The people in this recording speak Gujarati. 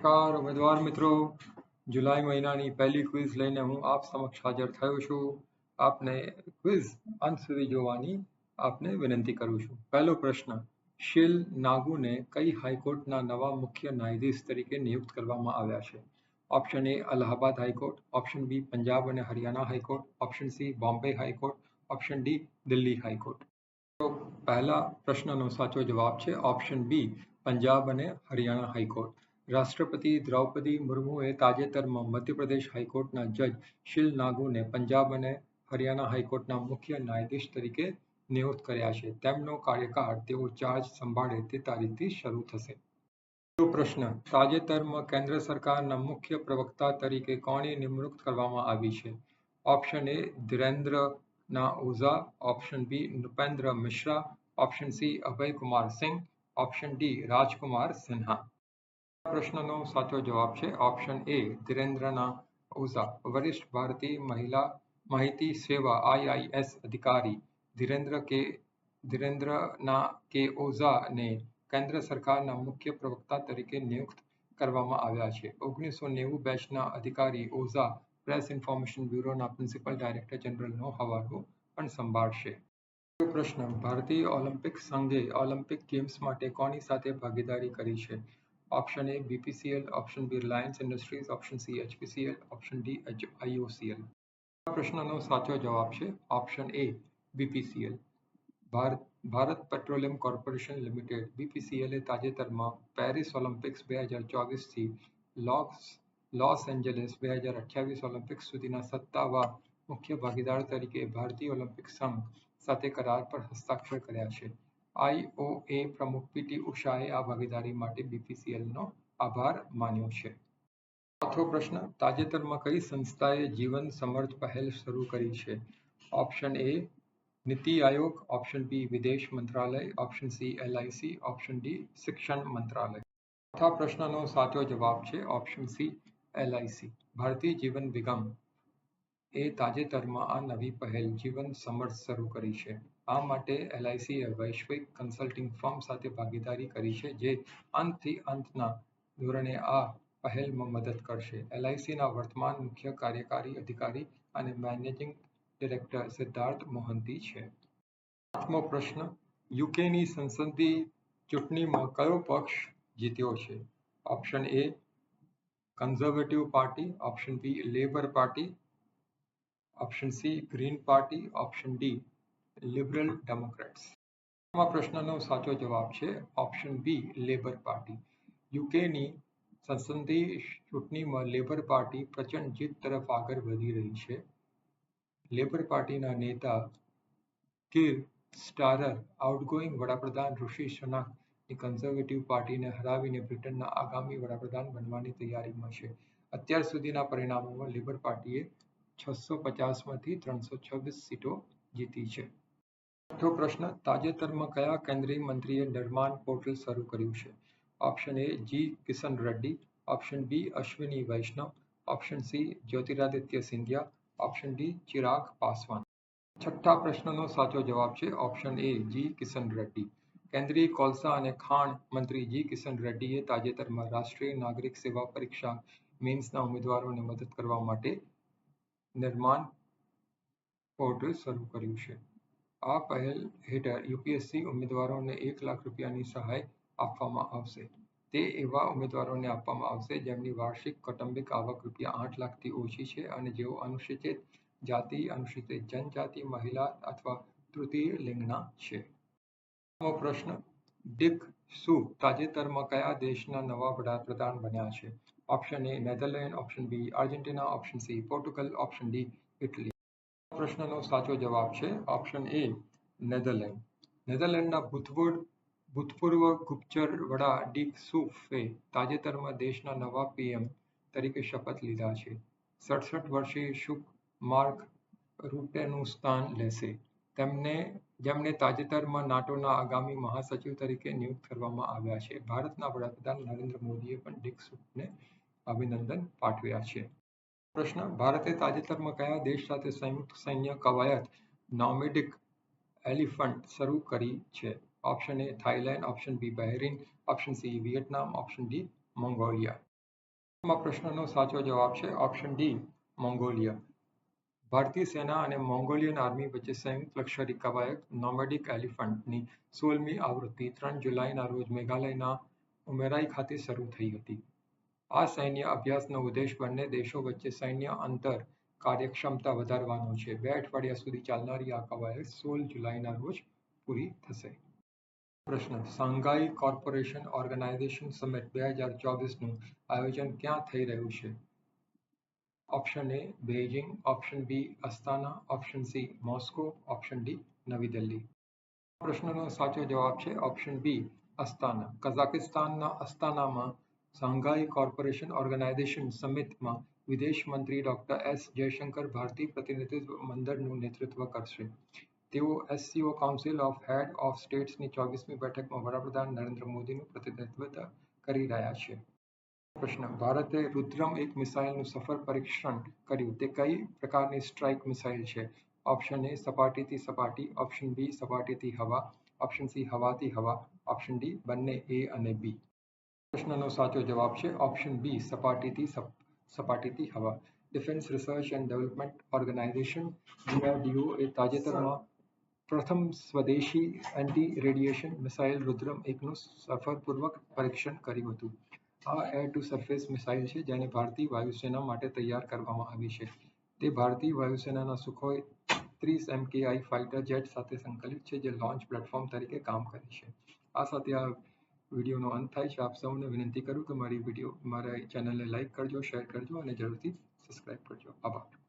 નમસ્કાર, ઉમેદવાર મિત્રો. જુલાઈ મહિનાની પહેલી ક્વિઝ લઈને હું આપ સમક્ષ હાજર થયો છું. આપને ક્વિઝ અંત સુધી જોવાની આપને વિનંતી કરું છું. પહેલો પ્રશ્ન, શિલ નાગુને કઈ હાઈકોર્ટના નવા મુખ્ય ન્યાયાધીશ તરીકે નિયુક્ત કરવામાં આવ્યા છે? Option A, Allahabad high court. Option B, Punjab અને Haryana high court. Option C, Bombay high court. Option D, Delhi high court. તો પહેલા પ્રશ્નનો સાચો જવાબ છે ઓપ્શન બી, પંજાબ અને હરિયાણા હાઈકોર્ટ. રાષ્ટ્રપતિ દ્રૌપદી મુર્મુએ તાજેતરમાં મધ્યપ્રદેશ હાઈકોર્ટના જજ શિલ નાગુને પંજાબ અને હરિયાણા હાઈકોર્ટના મુખ્ય ન્યાયાધીશ તરીકે નિયુક્ત કર્યા છે. તેમનો કાર્યકાળ તેઓ ચાર્જ સંભાળે તે તારીખથી શરૂ થશે. પ્રશ્ન, તાજેતરમાં કેન્દ્ર સરકારના મુખ્ય પ્રવક્તા તરીકે કોની નિમણૂક કરવામાં આવી છે? ઓપ્શન એ ધીરેન્દ્ર ના Ojha, option B Nripendra Mishra, option C Abhay Kumar Singh option D Rajkumar Sinha. પ્રશ્નનો સાચો જવાબ છે. ઓપ્શન એ, ધીરેન્દ્રના ઓઝા. વરિષ્ઠ ભારતીય મહિલા માહિતી સેવા, આઈઆઈએસ અધિકારી ધીરેન્દ્ર કે, ધીરેન્દ્રના કે ઓઝાને કેન્દ્ર સરકારના મુખ્ય પ્રવક્તા તરીકે નિયુક્ત કરવામાં આવ્યા છે. ઓગણીસો નેવું બેચના અધિકારી ઓઝા પ્રેસ ઇન્ફોર્મેશન બ્યુરોના પ્રિન્સિપલ ડાયરેક્ટર જનરલનો હવાલો પણ સંભાળશે. પ્રશ્ન, ભારતીય ઓલિમ્પિક સંઘે ઓલિમ્પિક ગેમ્સ માટે કોની સાથે ભાગીદારી કરી છે? Option A BPCL option B Reliance Industries option C HPCL option D IOCL પ્રશ્નનો સાચો જવાબ છે option A BPCL Bharat Bharat Petroleum Corporation Limited બીપીસીએલે તાજેતરમાં પેરિસ ઓલિમ્પિક્સ બે હજાર ચોવીસથી લોસ લોસ એન્જલિસ બે હજાર અઠ્યાવીસ ઓલિમ્પિક્સ સુધીના સત્તાવાર મુખ્ય ભાગીદાર તરીકે ભારતીય ઓલિમ્પિક સંઘ સાથે કરાર પર હસ્તાક્ષર કર્યા છે. આઈઓએ પ્રમુખ પીટી ઉષાએ આ ભાગીદારી માટે બીપીસીએલનો આભાર માન્યો છે. ચોથો પ્રશ્ન, તાજેતરમાં કઈ સંસ્થાએ જીવન સમર્થ પહેલ શરૂ કરી છે? ઓપ્શન એ, નીતિ આયોગ, ઓપ્શન બી, વિદેશ મંત્રાલય, option C LIC option D, શિક્ષણ મંત્રાલય. ચોથા પ્રશ્નનો સાચો જવાબ છે ઓપ્શન સી એલઆઈસી ભારતીય જીવન નિગમ એ તાજેતરમાં આ નવી પહેલ જીવન સમર્થ શરૂ કરી છે. આ માટે એલઆઈસીએ વૈશ્વિક કન્સલ્ટિંગ ફર્મ સાથે ભાગીદારી કરી છે, જે અંતથી અંતના ધોરણે આ પહેલમાં મદદ કરશે. એલઆઈસીના વર્તમાન મુખ્ય કાર્યકારી અધિકારી અને મેનેજિંગ ડિરેક્ટર સિદ્ધાર્થ મોહંતી છે. આઠમો પ્રશ્ન, યુકેની સંસદીય ચૂંટણીમાં કયો પક્ષ જીત્યો છે? Option A conservative party option B labour party option C green party option D liberal democrats પ્રશ્નનો સાચો જવાબ છે ઓપ્શન બી લેબર પાર્ટી યુકેની સંસદીય ચૂંટણીમાં લેબર પાર્ટી પ્રચંડ જીત તરફ આગળ વધી રહી છે. લેબર પાર્ટીના નેતા કિર સ્ટારર આઉટગોઈંગ વડાપ્રધાન ઋષિ સુનાકની કન્ઝર્વેટિવ પાર્ટીને હરાવીને બ્રિટનના આગામી વડાપ્રધાન બનવાની તૈયારીમાં છે. અત્યાર સુધીના પરિણામોમાં લેબર પાર્ટીએ છસો પચાસમાંથી ત્રણસો છવ્વીસ સીટો જીતી છે. ચોથો પ્રશ્ન, તાજેતરમાં કયા કેન્દ્રીય મંત્રીએ નિર્માણ પોર્ટલ શરૂ કર્યું છે? Option A, G, Kishan Reddy. Option B, Ashwini Vaishnaw. Option C, Jyotiraditya Scindia. Option D, Chirag Paswan. છઠ્ઠા પ્રશ્નનો સાચો જવાબ છે option A, G, Kishan Reddy. કેન્દ્રીય કોલસા અને ખાણ મંત્રી જી, કિશન રેડ્ડીએ તાજેતરમાં રાષ્ટ્રીય નાગરિક સેવા પરીક્ષા મેન્સના ઉમેદવારોને મદદ કરવા માટે નિર્માણ પોર્ટલ શરૂ કર્યું છે. આ પહેલ હેઠળ યુપીએસસી ઉમેદવારોને એક લાખ રૂપિયાની સહાય આપવામાં આવશે. તે એવા ઉમેદવારોને આપવામાં આવશે જેમની વાર્ષિક કૌટુંબિક આવક રૂપિયા આઠ લાખથી ઓછી છે અને જેઓ અનુસૂચિત જાતિ, અનુસૂચિત જનજાતિ, મહિલા અથવા તૃતીય લિંગના છે પ્રશ્ન. ડિક સુ તાજેતરમાં કયા દેશના નવા વડાપ્રધાન બન્યા છે? Option A Netherland option B Argentina option C Portugal option D Italy પ્રશ્નનો સાચો જવાબ છે ઓપ્શન એ નેધરલેન્ડ નેધરલેન્ડના ભૂતપૂર્વ ભૂતપૂર્વ ગુપ્તચર વડા ડીક સુફે તાજેતરમાં દેશના નવા પીએમ તરીકે શપથ લીધા છે. સડસઠ વર્ષીય શુક માર્ક રૂટેનું સ્થાન લેશે. તેમને, જેમને તાજેતરમાં નાટોના આગામી મહાસચિવ તરીકે નિયુક્ત કરવામાં આવ્યા છે. ભારતના વડાપ્રધાન નરેન્દ્ર મોદીએ પણ ડીક સુફને અભિનંદન પાઠવ્યા છે. પ્રશ્ન, ભારતે તાજેતરમાં કયા દેશ સાથે સંયુક્ત સૈન્ય કવાયત નોમેડિક એલિફન્ટ શરૂ કરી છે? Option A Thailand, option B Bahrain, option C Vietnam option D Mongolia. પ્રશ્નનો સાચો જવાબ છે ઓપ્શન ડી મોંગોલિયા. ભારતીય સેના અને મોંગોલિયન આર્મી વચ્ચે સંયુક્ત લશ્કરી કવાયત નોમેડિક એલિફન્ટની સોળમી આવૃત્તિ ત્રણ જુલાઈના રોજ મેઘાલયના ઉમેરાઈ ખાતે શરૂ થઈ હતી. આ સૈન્ય અભ્યાસનો ઉદ્દેશ બંને દેશો વચ્ચે સૈન્ય અંતર કાર્યક્ષમતા વધારવાનો છે. બે અઠવાડિયા સુધી ચાલનારી આ કવાયત સોળ જુલાઈના રોજ પૂરી થશે. પ્રશ્ન શાંઘાઈ કોર્પોરેશન ઓર્ગેનાઇઝેશન સમિટ બે હજાર ચોવીસનું આયોજન ક્યાં થઈ રહ્યું છે? Option A, Beijing, option B, Astana, option C, Moscow, option D, નવી દિલ્હી. પ્રશ્નનો સાચો જવાબ છે ઓપ્શન બી, અસ્તાના. કઝાકિસ્તાનના અસ્તાનામાં શાંઘાઈ કોર્પોરેશન ઓર્ગેનાઇઝેશન સમિટમાં વિદેશ મંત્રી ડોક્ટર એસ જયશંકર ભારતીય પ્રતિનિધિત્વ મંડળનું નેતૃત્વ કરશે. તેઓ SCO Council of Head of સ્ટેટ્સની ચોવીસમી બેઠકમાં વડાપ્રધાન નરેન્દ્ર મોદીનું પ્રતિનિધિત્વ કરી રહ્યા છે. પ્રશ્ન, ભારતે રુદ્રમ એક મિસાઇલનું સફળ પરીક્ષણ કર્યું, તે કઈ પ્રકારની સ્ટ્રાઇક મિસાઇલ છે? ઓપ્શન એ, સપાટીથી સપાટી, ઓપ્શન બી, સપાટીથી હવા, ઓપ્શન સી, હવાથી હવા, ઓપ્શન ડી, બંને એ અને બી. પ્રશ્નનો સાચો જવાબ છે ઓપ્શન બી, સપાટીથી સપાટીથી હવા. Defence Research and Development Organisation, DRDO, એ તાજેતરમાં પ્રથમ સ્વદેશી એન્ટી રેડિયેશન મિસાઇલ રુદ્રમ એકનું સફળપૂર્વક પરીક્ષણ કર્યું હતું. આ એર ટુ સરફેસ મિસાઇલ છે જેને ભારતીય વાયુસેના માટે તૈયાર કરવામાં આવી છે. તે ભારતીય વાયુસેનાના સુખોઈ ત્રીસ એમકેઆઈ ફાઇટર જેટ સાથે સંકલિત છે જે લોન્ચ પ્લેટફોર્મ તરીકે કામ કરે છે. આ સાથે આ વિડીયોનો અંત થાય છે. આપ સૌને વિનંતી કરું કે મારી વીડિયો, મારા ચેનલને લાઇક કરજો શેર કરજો અને જરૂરથી સબસ્ક્રાઈબ કરજો. આભાર.